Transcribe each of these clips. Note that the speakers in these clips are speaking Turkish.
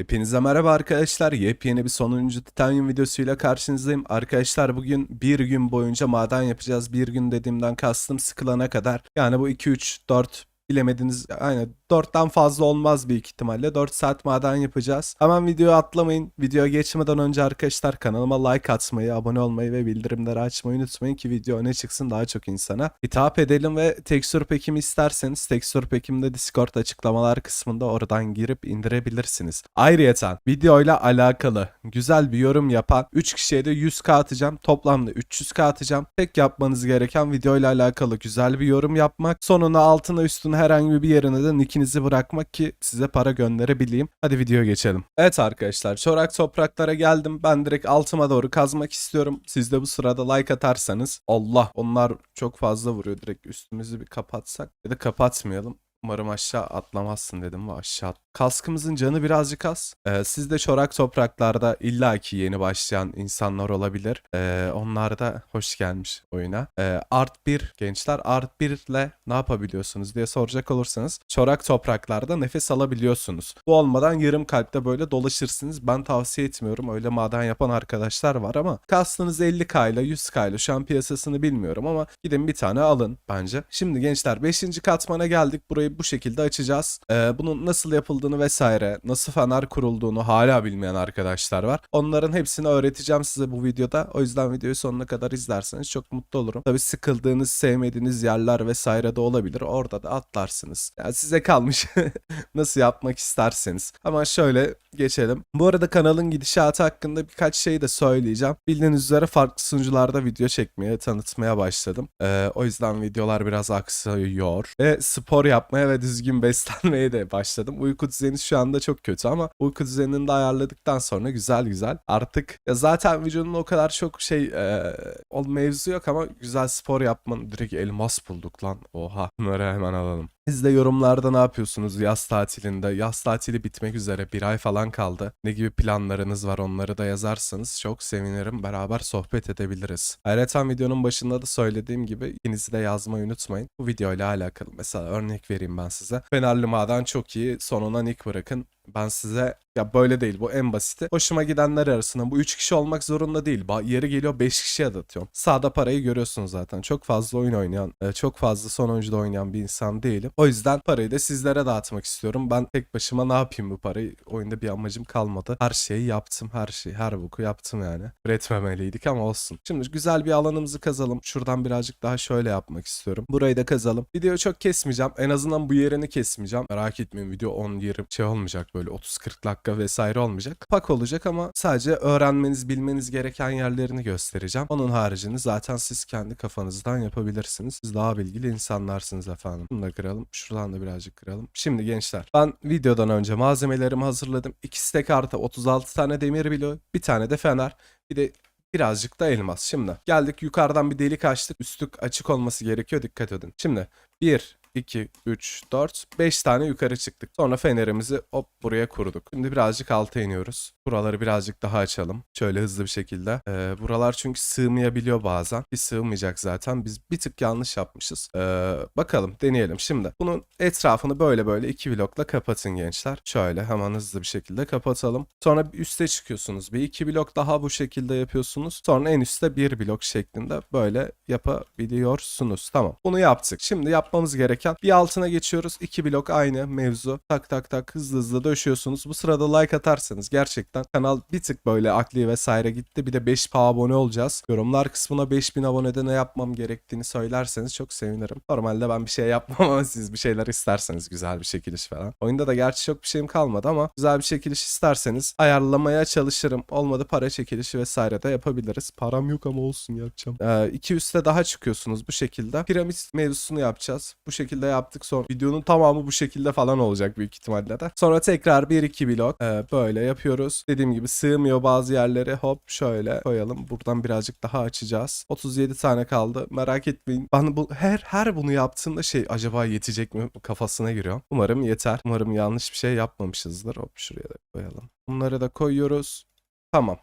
Hepinize merhaba arkadaşlar. Yepyeni bir sonuncu Titanium videosuyla karşınızdayım. Arkadaşlar bugün bir gün boyunca maden yapacağız. Bir gün dediğimden kastım sıkılana kadar. Yani bu 2, 3, 4 bilemediniz. Aynen 4'ten fazla olmaz büyük ihtimalle. 4 saat maden yapacağız. Hemen videoyu atlamayın. Videoya geçmeden önce arkadaşlar kanalıma like atmayı, abone olmayı ve bildirimleri açmayı unutmayın ki video öne çıksın daha çok insana. Hitap edelim ve tekstür pekimi isterseniz tekstür pekimde Discord açıklamalar kısmında oradan girip indirebilirsiniz. Ayrıyeten videoyla alakalı güzel bir yorum yapan 3 kişiye de 100k atacağım. Toplamda 300k atacağım. Tek yapmanız gereken videoyla alakalı güzel bir yorum yapmak. Sonuna altına üstüne herhangi bir yerine de nickinizi bırakmak ki size para gönderebileyim. Hadi videoya geçelim. Evet arkadaşlar çorak topraklara geldim. Ben direkt altıma doğru kazmak istiyorum. Siz de bu sırada like atarsanız Allah onlar çok fazla vuruyor. Direkt üstümüzü bir kapatsak ya da kapatmayalım. Umarım aşağı atlamazsın dedim ve aşağı Kaskımızın canı birazcık az. Ee, siz de çorak topraklarda illaki yeni başlayan insanlar olabilir. Ee, onlar da hoş gelmiş oyuna. Ee, art 1 gençler art 1 ile ne yapabiliyorsunuz diye soracak olursanız çorak topraklarda nefes alabiliyorsunuz. Bu olmadan yarım kalpte böyle dolaşırsınız. Ben tavsiye etmiyorum. Öyle maden yapan arkadaşlar var ama kastınız 50k ile 100k ile şu an piyasasını bilmiyorum ama gidin bir tane alın bence. Şimdi gençler 5. katmana geldik. Burayı bu şekilde açacağız. Ee, bunun nasıl yapıldığını vesaire, nasıl fener kurulduğunu hala bilmeyen arkadaşlar var. Onların hepsini öğreteceğim size bu videoda. O yüzden videoyu sonuna kadar izlerseniz çok mutlu olurum. Tabii sıkıldığınız, sevmediğiniz yerler vesaire de olabilir. Orada da atlarsınız. Yani size kalmış nasıl yapmak isterseniz. Ama şöyle geçelim. Bu arada kanalın gidişatı hakkında birkaç şey de söyleyeceğim. Bildiğiniz üzere farklı sunucularda video çekmeye, tanıtmaya başladım. Ee, o yüzden videolar biraz aksıyor. Ve spor yapmaya ve düzgün beslenmeye de başladım. Uyku düzeni şu anda çok kötü ama uyku düzenini de ayarladıktan sonra güzel güzel. Artık ya zaten vücudun o kadar çok şey e, o mevzu yok ama güzel spor yapmanın direkt elmas bulduk lan. Oha. Bunları hemen alalım. Siz de yorumlarda ne yapıyorsunuz yaz tatilinde? Yaz tatili bitmek üzere bir ay falan kaldı. Ne gibi planlarınız var onları da yazarsanız çok sevinirim. Beraber sohbet edebiliriz. Ayrıca videonun başında da söylediğim gibi ikinizi de yazmayı unutmayın. Bu videoyla alakalı mesela örnek vereyim ben size. Fenerli Maden çok iyi. Sonuna nick bırakın. Ben size ya böyle değil bu en basiti. Hoşuma gidenler arasında bu 3 kişi olmak zorunda değil. Ba- Yeri geliyor 5 kişiye datıyorum. Sağda parayı görüyorsunuz zaten. Çok fazla oyun oynayan, e, çok fazla son oyuncuda oynayan bir insan değilim. O yüzden parayı da sizlere dağıtmak istiyorum. Ben tek başıma ne yapayım bu parayı? Oyunda bir amacım kalmadı. Her şeyi yaptım. Her şeyi, her boku yaptım yani. Üretmemeliydik ama olsun. Şimdi güzel bir alanımızı kazalım. Şuradan birazcık daha şöyle yapmak istiyorum. Burayı da kazalım. Videoyu çok kesmeyeceğim. En azından bu yerini kesmeyeceğim. Merak etmeyin video 10 yerim şey olmayacak böyle 30-40 dakika vesaire olmayacak. Pak olacak ama sadece öğrenmeniz, bilmeniz gereken yerlerini göstereceğim. Onun haricini zaten siz kendi kafanızdan yapabilirsiniz. Siz daha bilgili insanlarsınız efendim. Bunu da kıralım. Şuradan da birazcık kıralım. Şimdi gençler ben videodan önce malzemelerimi hazırladım. 2 stek artı 36 tane demir bilo, bir tane de fener, bir de birazcık da elmas. Şimdi geldik yukarıdan bir delik açtık. Üstü açık olması gerekiyor. Dikkat edin. Şimdi 1, 2, 3, 4, 5 tane yukarı çıktık. Sonra fenerimizi hop buraya kurduk. Şimdi birazcık alta iniyoruz. Buraları birazcık daha açalım. Şöyle hızlı bir şekilde. Ee, buralar çünkü sığmayabiliyor bazen. Bir sığmayacak zaten. Biz bir tık yanlış yapmışız. Ee, bakalım deneyelim. Şimdi bunun etrafını böyle böyle iki blokla kapatın gençler. Şöyle hemen hızlı bir şekilde kapatalım. Sonra üste çıkıyorsunuz. Bir iki blok daha bu şekilde yapıyorsunuz. Sonra en üstte bir blok şeklinde böyle yapabiliyorsunuz. Tamam. Bunu yaptık. Şimdi yapmamız gereken bir altına geçiyoruz. İki blok aynı mevzu. Tak tak tak hızlı hızlı döşüyorsunuz. Bu sırada like atarsanız gerçekten kanal bir tık böyle akli vesaire gitti. Bir de 5 abone olacağız. Yorumlar kısmına 5000 abonede ne yapmam gerektiğini söylerseniz çok sevinirim. Normalde ben bir şey yapmam ama siz bir şeyler isterseniz güzel bir çekiliş falan. Oyunda da gerçi çok bir şeyim kalmadı ama güzel bir çekiliş isterseniz ayarlamaya çalışırım. Olmadı para çekilişi vesaire de yapabiliriz. Param yok ama olsun yapacağım. Ee, iki üste daha çıkıyorsunuz bu şekilde. Piramit mevzusunu yapacağız. Bu şekilde yaptık sonra videonun tamamı bu şekilde falan olacak büyük ihtimalle de. Sonra tekrar 1-2 blok ee, böyle yapıyoruz. Dediğim gibi sığmıyor bazı yerlere hop şöyle koyalım. Buradan birazcık daha açacağız. 37 tane kaldı. Merak etmeyin. Ben bu her her bunu yaptığımda şey acaba yetecek mi kafasına giriyor. Umarım yeter. Umarım yanlış bir şey yapmamışızdır. Hop şuraya da koyalım. Bunları da koyuyoruz. Tamam.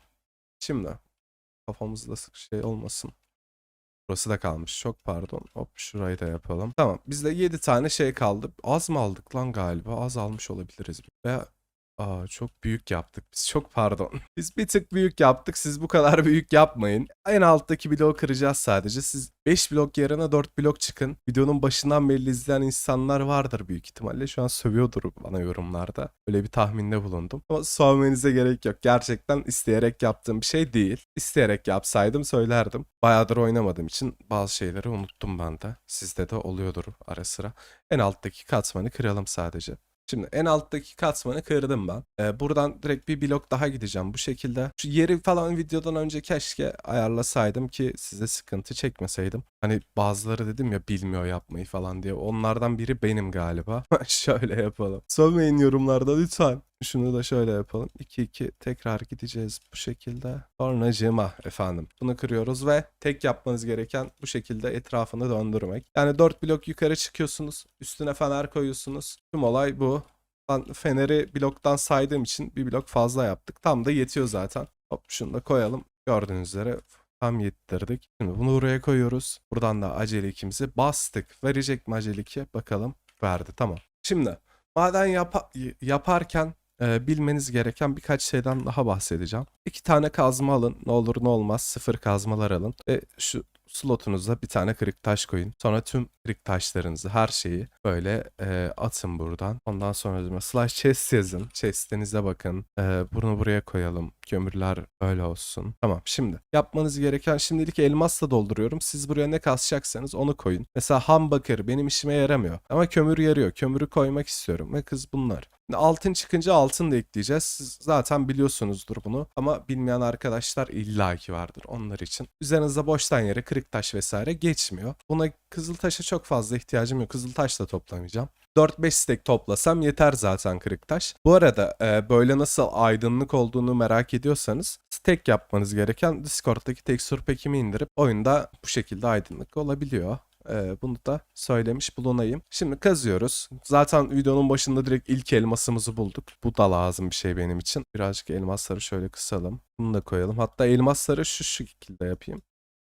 Şimdi kafamızda şey olmasın. Burası da kalmış. Çok pardon. Hop şurayı da yapalım. Tamam. Bizde 7 tane şey kaldı. Az mı aldık lan galiba? Az almış olabiliriz. Veya Aa çok büyük yaptık. Biz çok pardon. Biz bir tık büyük yaptık. Siz bu kadar büyük yapmayın. En alttaki bloğu kıracağız sadece. Siz 5 blok yerine 4 blok çıkın. Videonun başından beri izleyen insanlar vardır büyük ihtimalle. Şu an sövüyordur bana yorumlarda. Öyle bir tahminde bulundum. Ama sövmenize gerek yok. Gerçekten isteyerek yaptığım bir şey değil. İsteyerek yapsaydım söylerdim. Bayağıdır oynamadığım için bazı şeyleri unuttum ben de. Sizde de oluyordur ara sıra. En alttaki katmanı kıralım sadece. Şimdi en alttaki katmanı kırdım ben. Ee, buradan direkt bir blok daha gideceğim bu şekilde. Şu yeri falan videodan önce keşke ayarlasaydım ki size sıkıntı çekmeseydim. Hani bazıları dedim ya bilmiyor yapmayı falan diye. Onlardan biri benim galiba. şöyle yapalım. Sövmeyin yorumlarda lütfen. Şunu da şöyle yapalım. 2-2 tekrar gideceğiz bu şekilde. Sonracığıma efendim. Bunu kırıyoruz ve tek yapmanız gereken bu şekilde etrafını döndürmek. Yani 4 blok yukarı çıkıyorsunuz. Üstüne fener koyuyorsunuz. Tüm olay bu. Ben feneri bloktan saydığım için bir blok fazla yaptık. Tam da yetiyor zaten. Hop şunu da koyalım. Gördüğünüz üzere tam yettirdik. Şimdi bunu buraya koyuyoruz. Buradan da acele ikimizi bastık. Verecek mi acele iki? Bakalım. Verdi. Tamam. Şimdi maden yapa- yaparken e, bilmeniz gereken birkaç şeyden daha bahsedeceğim. İki tane kazma alın. Ne olur ne olmaz sıfır kazmalar alın. Ve şu slotunuza bir tane kırık taş koyun. Sonra tüm kırık taşlarınızı her şeyi böyle e, atın buradan. Ondan sonra slash chest yazın. Chest'inize bakın. E, bunu buraya koyalım. Kömürler öyle olsun. Tamam şimdi yapmanız gereken şimdilik elmasla dolduruyorum. Siz buraya ne kasacaksanız onu koyun. Mesela ham bakır benim işime yaramıyor. Ama kömür yarıyor. Kömürü koymak istiyorum. Ve kız bunlar. Altın çıkınca altın da ekleyeceğiz. Siz zaten biliyorsunuzdur bunu. Ama bilmeyen arkadaşlar illaki vardır onlar için. Üzerinizde boştan yere kırık taş vesaire geçmiyor. Buna kızıl taşa çok fazla ihtiyacım yok. Kızıl taş da toplamayacağım. 4-5 stek toplasam yeter zaten kırık taş. Bu arada e, böyle nasıl aydınlık olduğunu merak ediyorsanız tek yapmanız gereken Discord'daki tekstür pekimi indirip oyunda bu şekilde aydınlık olabiliyor. Ee, bunu da söylemiş bulunayım. Şimdi kazıyoruz. Zaten videonun başında direkt ilk elmasımızı bulduk. Bu da lazım bir şey benim için. Birazcık elmasları şöyle kısalım. Bunu da koyalım. Hatta elmasları şu şekilde yapayım.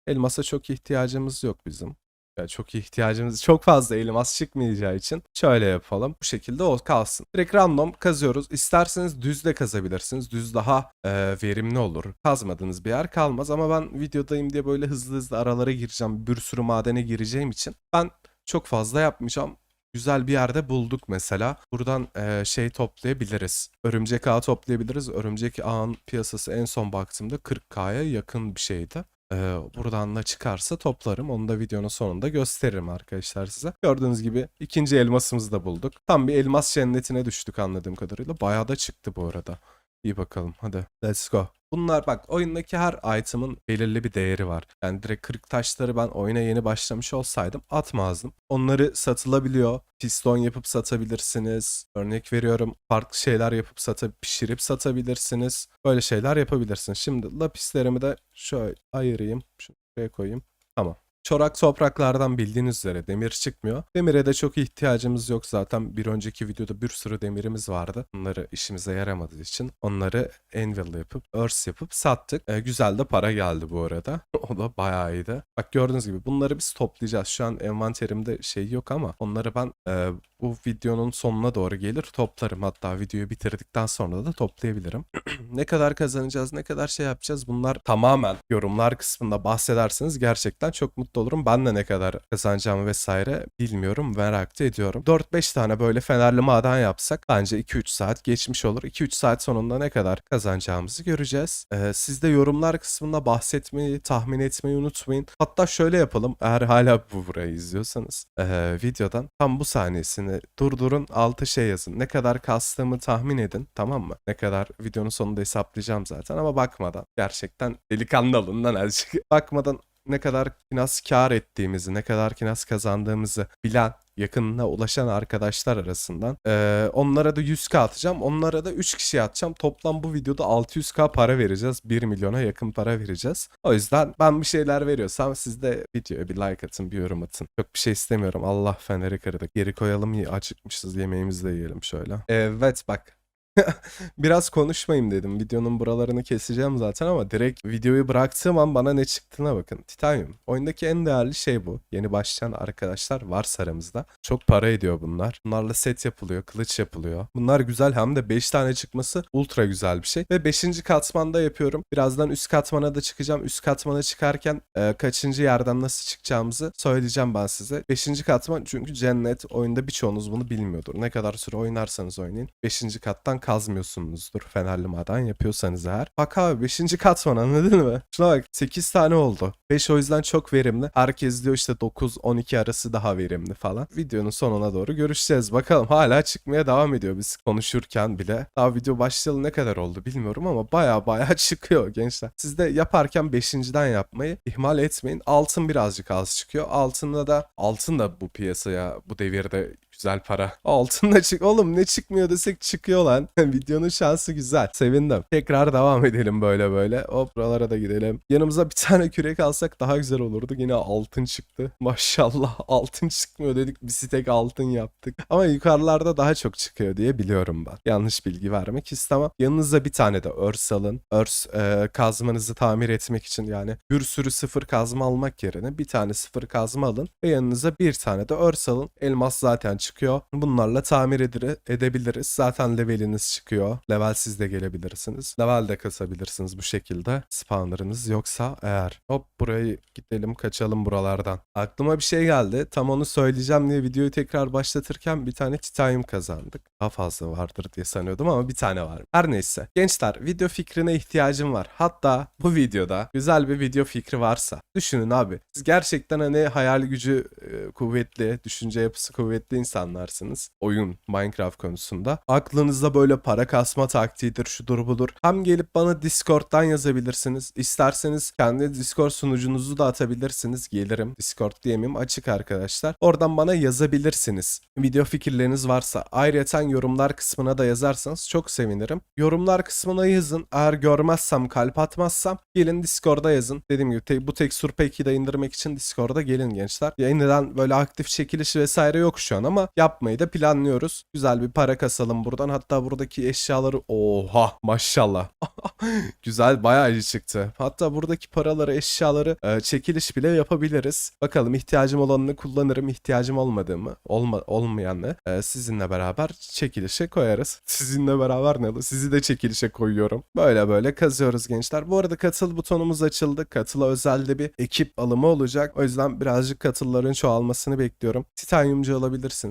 Elmasa çok ihtiyacımız yok bizim. Yani çok ihtiyacımız çok fazla elmas çıkmayacağı için şöyle yapalım. Bu şekilde o kalsın. Direkt random kazıyoruz. İsterseniz düz de kazabilirsiniz. Düz daha e, verimli olur. Kazmadığınız bir yer kalmaz ama ben videodayım diye böyle hızlı hızlı aralara gireceğim. Bir sürü madene gireceğim için ben çok fazla yapmayacağım. Güzel bir yerde bulduk mesela. Buradan e, şey toplayabiliriz. Örümcek ağı toplayabiliriz. Örümcek ağın piyasası en son baktığımda 40k'ya yakın bir şeydi. Ee, buradan da çıkarsa toplarım. Onu da videonun sonunda gösteririm arkadaşlar size. Gördüğünüz gibi ikinci elmasımızı da bulduk. Tam bir elmas cennetine düştük anladığım kadarıyla. Bayağı da çıktı bu arada. İyi bakalım hadi let's go. Bunlar bak oyundaki her item'ın belirli bir değeri var. Yani direkt kırık taşları ben oyuna yeni başlamış olsaydım atmazdım. Onları satılabiliyor. Piston yapıp satabilirsiniz. Örnek veriyorum farklı şeyler yapıp satıp pişirip satabilirsiniz. Böyle şeyler yapabilirsiniz. Şimdi lapislerimi de şöyle ayırayım. Şunu buraya koyayım. Tamam. Çorak topraklardan bildiğiniz üzere demir çıkmıyor. Demire de çok ihtiyacımız yok zaten. Bir önceki videoda bir sürü demirimiz vardı. Bunları işimize yaramadığı için onları anvil yapıp, earth yapıp sattık. E, güzel de para geldi bu arada. o da bayağı iyiydi. Bak gördüğünüz gibi bunları biz toplayacağız. Şu an envanterimde şey yok ama onları ben e, bu videonun sonuna doğru gelir toplarım. Hatta videoyu bitirdikten sonra da toplayabilirim. ne kadar kazanacağız, ne kadar şey yapacağız bunlar tamamen yorumlar kısmında bahsederseniz gerçekten çok mutlu olurum. Ben de ne kadar kazanacağımı vesaire bilmiyorum, merak ediyorum. 4-5 tane böyle fenerli maden yapsak bence 2-3 saat geçmiş olur. 2-3 saat sonunda ne kadar kazanacağımızı göreceğiz. Ee, siz de yorumlar kısmında bahsetmeyi, tahmin etmeyi unutmayın. Hatta şöyle yapalım. Eğer hala bu burayı izliyorsanız ee, videodan tam bu saniyesini durdurun altı şey yazın. Ne kadar kastığımı tahmin edin tamam mı? Ne kadar videonun sonunda hesaplayacağım zaten ama bakmadan. Gerçekten delikanlı alından azıcık. Bakmadan ne kadar kinas kar ettiğimizi, ne kadar kinas kazandığımızı bilen, yakınına ulaşan arkadaşlar arasından eee, onlara da 100k atacağım. Onlara da 3 kişiye atacağım. Toplam bu videoda 600k para vereceğiz. 1 milyona yakın para vereceğiz. O yüzden ben bir şeyler veriyorsam siz de videoya bir like atın, bir yorum atın. Çok bir şey istemiyorum. Allah feneri kırdık. Geri koyalım, acıkmışız. Yemeğimizi de yiyelim şöyle. Evet bak Biraz konuşmayayım dedim. Videonun buralarını keseceğim zaten ama direkt videoyu bıraktığım an bana ne çıktığına bakın. Titanium. Oyundaki en değerli şey bu. Yeni başlayan arkadaşlar varsa aramızda. Çok para ediyor bunlar. Bunlarla set yapılıyor, kılıç yapılıyor. Bunlar güzel hem de 5 tane çıkması ultra güzel bir şey. Ve 5. katmanda yapıyorum. Birazdan üst katmana da çıkacağım. Üst katmana çıkarken e, kaçıncı yerden nasıl çıkacağımızı söyleyeceğim ben size. 5. katman çünkü cennet. Oyunda birçoğunuz bunu bilmiyordur. Ne kadar süre oynarsanız oynayın. 5. kattan kazmıyorsunuzdur. Fenerli maden yapıyorsanız eğer. Bak abi 5. katman anladın mı? Şuna bak 8 tane oldu. 5 o yüzden çok verimli. Herkes diyor işte 9-12 arası daha verimli falan. Videonun sonuna doğru görüşeceğiz. Bakalım hala çıkmaya devam ediyor biz konuşurken bile. Daha video başlayalı ne kadar oldu bilmiyorum ama baya baya çıkıyor gençler. Siz de yaparken 5.den yapmayı ihmal etmeyin. Altın birazcık az çıkıyor. Altında da altın da bu piyasaya bu devirde güzel para. Altında çık oğlum ne çıkmıyor desek çıkıyor lan. Videonun şansı güzel. Sevindim. Tekrar devam edelim böyle böyle. Hop buralara da gidelim. Yanımıza bir tane kürek alsak daha güzel olurdu. Yine altın çıktı. Maşallah altın çıkmıyor dedik. Bir tek altın yaptık. Ama yukarılarda daha çok çıkıyor diye biliyorum ben. Yanlış bilgi vermek istemem. Yanınıza bir tane de örs alın. Örs e, kazmanızı tamir etmek için yani bir sürü sıfır kazma almak yerine bir tane sıfır kazma alın ve yanınıza bir tane de örs alın. Elmas zaten çıkıyor. Bunlarla tamir edebiliriz. Zaten leveliniz çıkıyor. Levelsiz de gelebilirsiniz. Level de kasabilirsiniz bu şekilde. Spawner'ınız yoksa eğer. Hop burayı gidelim kaçalım buralardan. Aklıma bir şey geldi. Tam onu söyleyeceğim diye videoyu tekrar başlatırken bir tane titanium kazandık. Daha fazla vardır diye sanıyordum ama bir tane var. Her neyse. Gençler video fikrine ihtiyacım var. Hatta bu videoda güzel bir video fikri varsa düşünün abi. Siz gerçekten hani hayal gücü e, kuvvetli, düşünce yapısı kuvvetli insanlarsınız. Oyun, Minecraft konusunda. Aklınızda böyle para kasma taktiğidir, şudur budur. Hem gelip bana Discord'dan yazabilirsiniz. İsterseniz kendi Discord sunucunuzu da atabilirsiniz. Gelirim. Discord diyemeyim açık arkadaşlar. Oradan bana yazabilirsiniz. Video fikirleriniz varsa. Ayrıca yorumlar kısmına da yazarsanız çok sevinirim. Yorumlar kısmına yazın. Eğer görmezsem, kalp atmazsam gelin Discord'a yazın. Dediğim gibi te- bu tekstür peki de indirmek için Discord'a gelin gençler. Yeniden böyle aktif çekiliş vesaire yok şu an ama yapmayı da planlıyoruz. Güzel bir para kasalım buradan. Hatta buradaki eşyaları oha maşallah. Güzel bayağı iyi çıktı. Hatta buradaki paraları, eşyaları e, çekiliş bile yapabiliriz. Bakalım ihtiyacım olanını kullanırım, ihtiyacım olmadığımı, olma, olmayanı e, sizinle beraber çekilişe koyarız. Sizinle beraber ne? Sizi de çekilişe koyuyorum. Böyle böyle kazıyoruz gençler. Bu arada katıl butonumuz açıldı. Katıla özelde bir ekip alımı olacak. O yüzden birazcık katılların çoğalmasını bekliyorum. Titaniumcu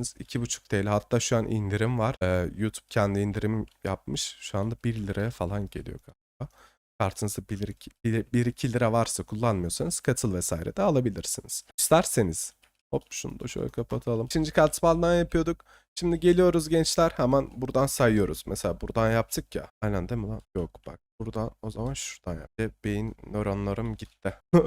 alabilirsiniz. 2,5 TL. Hatta şu an indirim var. E, YouTube kendi indirim yapmış. Şu anda 1 liraya falan geliyor galiba. Kartınızda 1-2 lira varsa kullanmıyorsanız katıl vesaire de alabilirsiniz. İsterseniz hop şunu da şöyle kapatalım. İkinci katmandan yapıyorduk. Şimdi geliyoruz gençler hemen buradan sayıyoruz. Mesela buradan yaptık ya. Aynen değil mi lan? Yok bak. Buradan o zaman şuradan yap. Beyin nöronlarım gitti.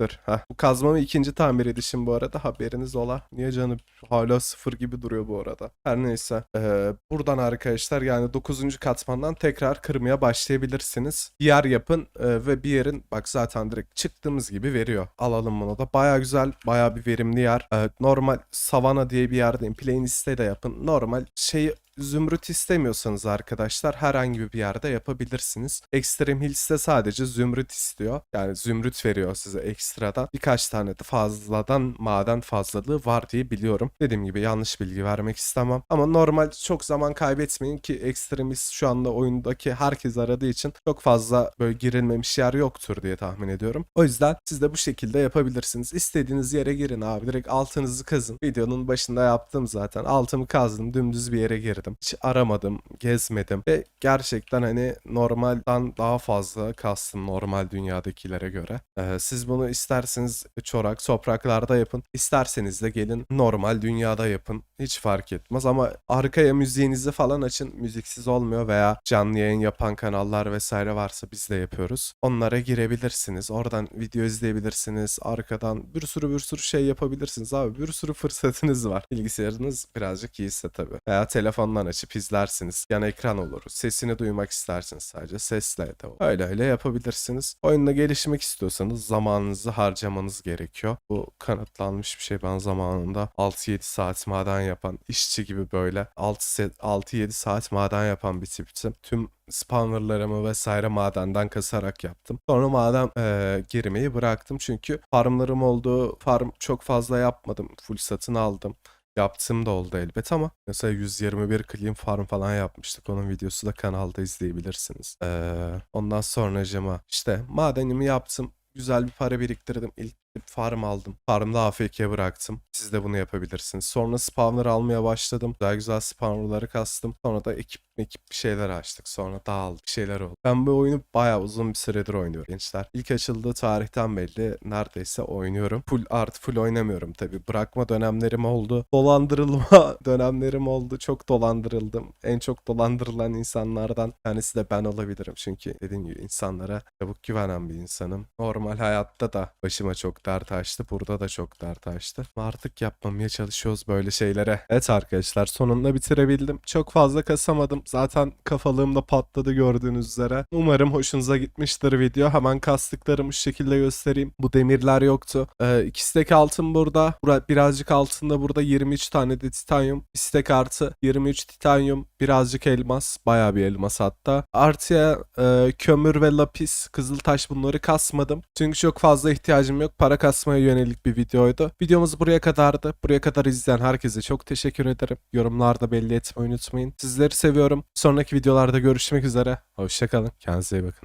Dur. Heh. Bu kazmamı ikinci tamir edişim bu arada. Haberiniz ola. Niye canım hala sıfır gibi duruyor bu arada. Her neyse. Ee, buradan arkadaşlar yani 9. katmandan tekrar kırmaya başlayabilirsiniz. Bir yer yapın e, ve bir yerin bak zaten direkt çıktığımız gibi veriyor. Alalım bunu da. Baya güzel. Baya bir verimli yer. Ee, normal savana diye bir yerdeyim. Playlist'te de yapın. Normal şeyi Zümrüt istemiyorsanız arkadaşlar herhangi bir yerde yapabilirsiniz. Extreme Hills'te sadece zümrüt istiyor. Yani zümrüt veriyor size ekstradan. Birkaç tane de fazladan maden fazlalığı var diye biliyorum. Dediğim gibi yanlış bilgi vermek istemem. Ama normal çok zaman kaybetmeyin ki Extremist şu anda oyundaki herkes aradığı için çok fazla böyle girilmemiş yer yoktur diye tahmin ediyorum. O yüzden siz de bu şekilde yapabilirsiniz. İstediğiniz yere girin abi. Direkt altınızı kazın. Videonun başında yaptım zaten. Altımı kazdım. Dümdüz bir yere girdim. Hiç aramadım, gezmedim ve gerçekten hani normalden daha fazla kastım normal dünyadakilere göre. Ee, siz bunu isterseniz çorak, topraklarda yapın. İsterseniz de gelin normal dünyada yapın. Hiç fark etmez ama arkaya müziğinizi falan açın. Müziksiz olmuyor veya canlı yayın yapan kanallar vesaire varsa biz de yapıyoruz. Onlara girebilirsiniz. Oradan video izleyebilirsiniz. Arkadan bir sürü bir sürü şey yapabilirsiniz abi. Bir sürü fırsatınız var. Bilgisayarınız birazcık iyiyse tabii. Veya telefonla telefondan açıp izlersiniz. Yan ekran olur. Sesini duymak isterseniz sadece sesle de olur. Öyle öyle yapabilirsiniz. Oyunda gelişmek istiyorsanız zamanınızı harcamanız gerekiyor. Bu kanıtlanmış bir şey. Ben zamanında 6-7 saat maden yapan işçi gibi böyle 6-7 saat maden yapan bir tiptim. Tüm spawnerlarımı vesaire madenden kasarak yaptım. Sonra maden eee, girmeyi bıraktım çünkü farmlarım oldu. Farm çok fazla yapmadım. Full satın aldım. Yaptığım da oldu elbet ama mesela 121 clean farm falan yapmıştık. Onun videosu da kanalda izleyebilirsiniz. Ee, ondan sonra cama işte madenimi yaptım. Güzel bir para biriktirdim. İlk farm aldım. Farmda AFK bıraktım. Siz de bunu yapabilirsiniz. Sonra spawner almaya başladım. Güzel güzel spawnerları kastım. Sonra da ekip ekip bir şeyler açtık. Sonra dağıldık. Bir şeyler oldu. Ben bu oyunu bayağı uzun bir süredir oynuyorum gençler. İlk açıldığı tarihten belli neredeyse oynuyorum. Full art full oynamıyorum tabi. Bırakma dönemlerim oldu. Dolandırılma dönemlerim oldu. Çok dolandırıldım. En çok dolandırılan insanlardan tanesi de ben olabilirim. Çünkü dediğim gibi insanlara çabuk güvenen bir insanım. Normal hayatta da başıma çok dert açtı. Burada da çok dert açtı. Artık yapmamaya çalışıyoruz böyle şeylere. Evet arkadaşlar sonunda bitirebildim. Çok fazla kasamadım. Zaten kafalığım da patladı gördüğünüz üzere. Umarım hoşunuza gitmiştir video. Hemen kastıklarımı şu şekilde göstereyim. Bu demirler yoktu. Ee, iki stek altın burada. Bura, birazcık altında burada 23 tane de titanyum. Bir stek artı 23 titanyum. Birazcık elmas. Bayağı bir elmas hatta. Artıya e, kömür ve lapis, kızıltaş bunları kasmadım. Çünkü çok fazla ihtiyacım yok. Para kasmaya yönelik bir videoydu. Videomuz buraya kadardı. Buraya kadar izleyen herkese çok teşekkür ederim. Yorumlarda belli etmeyi unutmayın. Sizleri seviyorum. Sonraki videolarda görüşmek üzere. Hoşçakalın. Kendinize iyi bakın.